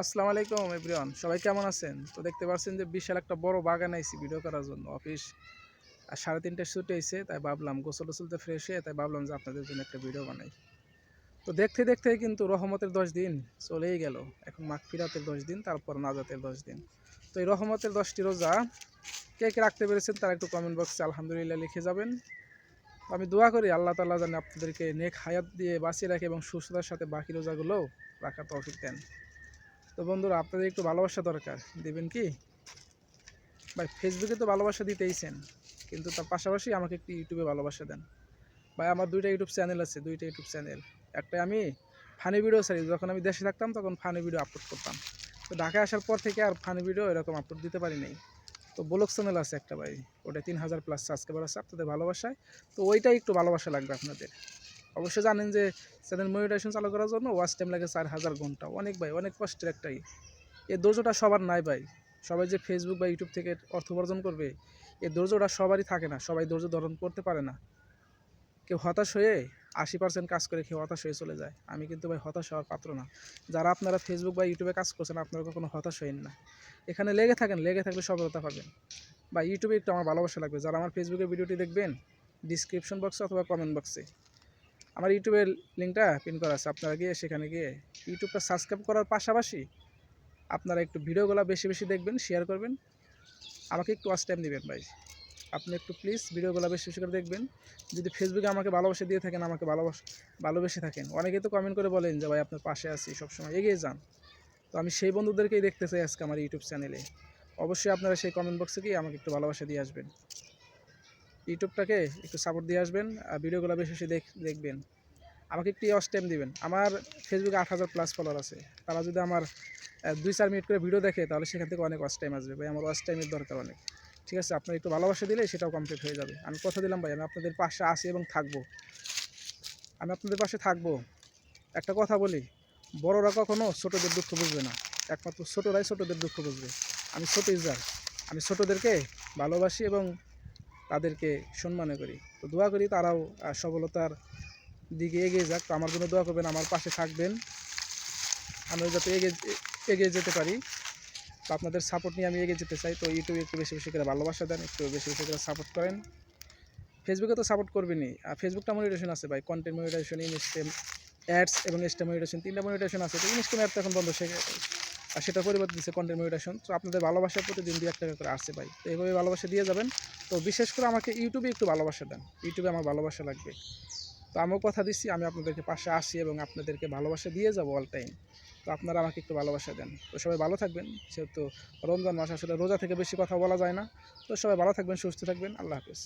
আসসালামু আলাইকুম, এভরিওয়ান। সবাই কেমন আছেন? তো দেখতে পাচ্ছেন যে বিশাল একটা বড় বাগান আইছি ভিডিও করার জন্য, অফিস। আর সাড়ে তিনটে শুট হয়েছে তাই ভাবলাম গোসল টোসলতে ফ্রেশ হয়ে, তাই ভাবলাম যে আপনাদের জন্য একটা ভিডিও বানাই। তো দেখতে দেখতে কিন্তু রহমতের দশ দিন চলেই গেল। এখন মাঘ ফিরাতের দশ দিন, তারপর নাজাতের দশ দিন। তো এই রহমতের দশটি রোজা কে কে রাখতে পেরেছেন তারা একটু কমেন্ট বক্সে আলহামদুলিল্লাহ লিখে যাবেন। আমি দোয়া করি আল্লাহ তাল্লাহ জানে আপনাদেরকে নেক হায়াত দিয়ে বাঁচিয়ে রাখে এবং সুস্থতার সাথে বাকি রোজাগুলোও রাখার তৌফিক দেন। তো বন্ধুরা, আপনাদের একটু ভালোবাসা দরকার। দেবেন কি? ভাই ফেসবুকে তো ভালোবাসা দিতেইছেন, কিন্তু তার পাশাপাশি আমাকে একটু ইউটিউবে ভালোবাসা দেন। ভাই, আমার দুইটা ইউটিউব চ্যানেল আছে, দুইটা ইউটিউব চ্যানেল একটা আমি ফানি ভিডিও ছাড়ি, যখন আমি দেশে থাকতাম তখন ফানি ভিডিও আপলোড করতাম। তো ঢাকায় আসার পর থেকে আর ফানি ভিডিও এরকম আপলোড দিতে পারি নাই। তো ব্লগ চ্যানেল আছে একটা ভাই, ওটা তিন হাজার প্লাস সাবস্ক্রাইবার আছে আপনাদের ভালোবাসায়। তো ওইটাই একটু ভালোবাসা লাগবে আপনাদের। অবশ্যই জানেন যে চ্যানেল মনিটাইজেশন চালু করার জন্য ওয়াচ টাইম লাগে চার হাজার ঘণ্টা। অনেক ভাই, অনেক কষ্টের একটাই এই ধৈর্যটা সবার নাই ভাই। সবাই যে ফেসবুক বা ইউটিউব থেকে অর্থ উপার্জন করবে এই ধৈর্যটা সবারই থাকে না। সবাই ধৈর্য ধারণ করতে পারে না। কেউ হতাশ হয়ে আশি পার্সেন্ট কাজ করে কেউ হতাশ হয়ে চলে যায়। আমি কিন্তু ভাই হতাশ হওয়ার পাত্র না। যারা আপনারা ফেসবুক বা ইউটিউবে কাজ করছেন, আপনারা কখনো হতাশ হইন না। এখানে লেগে থাকেন, লেগে থাকলে সফলতা পাবেন। বা ইউটিউবে একটু আমার ভালোবাসা লাগবে। যারা আমার ফেসবুকে ভিডিওটি দেখবেন ডিসক্রিপশন বক্সে অথবা কমেন্ট বক্সে আমার ইউটিউবের লিঙ্কটা পিন করা আছে, আপনারা গিয়ে সেখানে গিয়ে ইউটিউবটা সাবস্ক্রাইব করার পাশাপাশি আপনারা একটু ভিডিওগুলো বেশি বেশি দেখবেন শেয়ার করবেন। আমাকে একটু ওয়াচ টাইম দিবেন ভাই। আপনি একটু প্লিজ ভিডিওগুলো বেশি বেশি করে দেখবেন। যদি ফেসবুকে আমাকে ভালোবাসা দিয়ে থাকেন, আমাকে ভালোবাস, ভালোবেসে থাকেন, অনেকেই তো কমেন্ট করে বলেন যে, ভাই, আপনার পাশে আছি, সবসময় এগিয়ে যান। তো আমি সেই বন্ধুদেরকেই দেখতে চাই আজকে আমার ইউটিউব চ্যানেলে অবশ্যই আপনারা সেই কমেন্ট বক্সে গিয়ে আমাকে একটু ভালোবাসা দিয়ে আসবেন। ইউটিউবটাকে একটু সাপোর্ট দিয়ে আসবেন, আর ভিডিওগুলো বেশি বেশি দেখ দেখবেন। আমাকে একটু ওয়াচ টাইম দিবেন। আমার ফেসবুকে আট হাজার প্লাস ফলোয়ার আছে। তারা যদি আমার দুই চার মিনিট করে ভিডিও দেখে, তাহলে সেখান থেকে অনেক ওয়াচ টাইম আসবে। ভাই, আমার ওয়াচ টাইমের দরকার অনেক। ঠিক আছে, আপনার একটু ভালোবাসা দিলে সেটাও কমপ্লিট হয়ে যাবে। আমি কথা দিলাম, ভাই, আমি আপনাদের পাশে আসি এবং থাকব। আমি আপনাদের পাশে থাকব। একটা কথা বলি, বড়রা কখনো ছোটোদের দুঃখ বুঝবে না। একমাত্র ছোটরাই ছোটোদের দুঃখ বুঝবে। আমি ছোট ইউজার আমি ছোটোদেরকে ভালোবাসি এবং তাদেরকে সম্মান করি। তো দোয়া করি তারাও সফলতার দিকে এগিয়ে যাক। তো আমার জন্য দোয়া করবেন, আমার পাশে থাকবেন। আমরা যাতে এগিয়ে এগিয়ে যেতে পারি। তো আপনাদের সাপোর্ট নিয়ে আমি এগিয়ে যেতে চাই। তো ইউটিউবে একটু বেশি বেশি করে ভালোবাসা দেন, একটু বেশি বেশি করে সাপোর্ট করেন। ফেসবুকে তো সাপোর্ট করবেনই। আর ফেসবুকটা মনিটেশন আছে ভাই। কন্টেন্ট মনিটেশন ইনস্টেম অ্যাডস এবং এক্সট্রা মনিটেশন তিনটা মনিটেশন আছে। তো ইনস্টেম অ্যাড এখন বন্ধ সে আর সেটা পরিবর্তে দিচ্ছে কন্টেন্ট মনিটেশন তো আপনাদের ভালোবাসা প্রতিদিন দু এক টাকা করে আসছে ভাই। তো এইভাবে ভালোবাসা দিয়ে যাবেন। তো বিশেষ করে আমাকে ইউটিউবে একটু ভালোবাসা দেন। ইউটিউবে আমার ভালোবাসা লাগবে। তো আমিও কথা দিচ্ছি, আমি আপনাদেরকে পাশে আসি এবং আপনাদেরকে ভালোবাসা দিয়ে যাব অল টাইম তো আপনারা আমাকে একটু ভালোবাসা দেন। তো সবাই ভালো থাকবেন। যেহেতু রমজান মাস, আসলে রোজা থেকে বেশি কথা বলা যায় না। তো সবাই ভালো থাকবেন, সুস্থ থাকবেন। আল্লাহ হাফেজ।